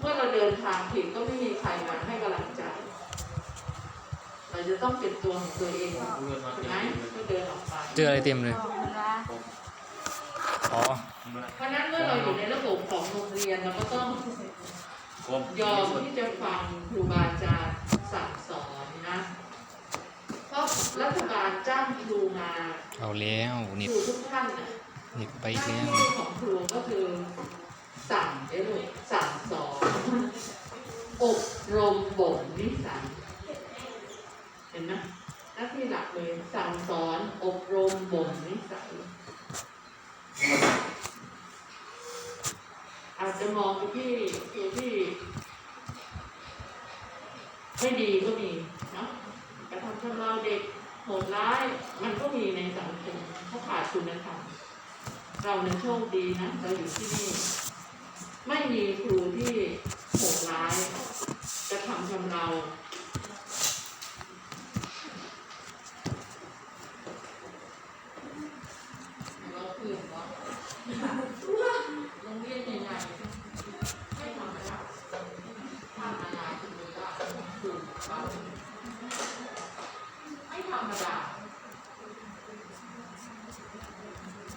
เมื่อเราเดินทางผิดก็ไม่มีใครมาให้กำลังใจ เราจะต้องเป็นตัวของตัวเองใช่ไหมเมื่อเดินออกไปเจออะไรเต็มเลยบอกมันว่าอ๋อ เพราะฉะนั้นเมื่อเราอยู่ในระบบของโรงเรียนเราก็ต้องยอมที่จะฟังครูบาอาจารย์สั่งสอนนะ เพราะรัฐบาลจ้างครูมา เอาแล้วคนิดรูทุกท่านน่ะนิดไปหอีกน้าแล้วที่ของครูก็คือ อบรมบ่มนิสัยเห็นไหมหน้าที่หลักเลยสั่งสอนอบรมบ่มนิสัยอาจจะมองไปที่ที่ที่ไม่ดีก็มีเนาะกระทำชำเราเด็กโหดร้าย มันก็มีในสังคมเขาขาดคุณธรรมเรานี่ยโชคดีนะ เราอยู่ที่นี่ ไม่มีครูที่โหดร้ายกระทำชำเราเราเพื่อนเนาะโรงเรียนใหญ่ๆไม่ธรรมดาทำอะไรคือว่าครูเขาไม่ธรรมดา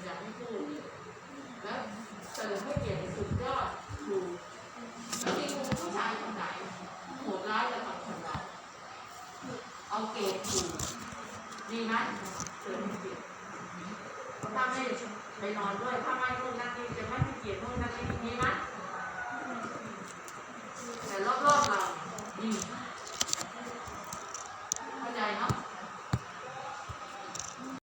อยากให้พูดเลยแล้วเสริมให้เกียรติสุดยอดครูแล้วมีครูผู้ชายคนไหนโหดร้ายกระทำชำเราเอาเกรดครูดีไหมเสริมเกรติ ถ้าไม่ไปนอนด้วยถ้าไม่นู่นนั่นนี่จะไม่ขี้เกียรตินู่นนั่งนี่มีไหมแต่รอบๆเราดี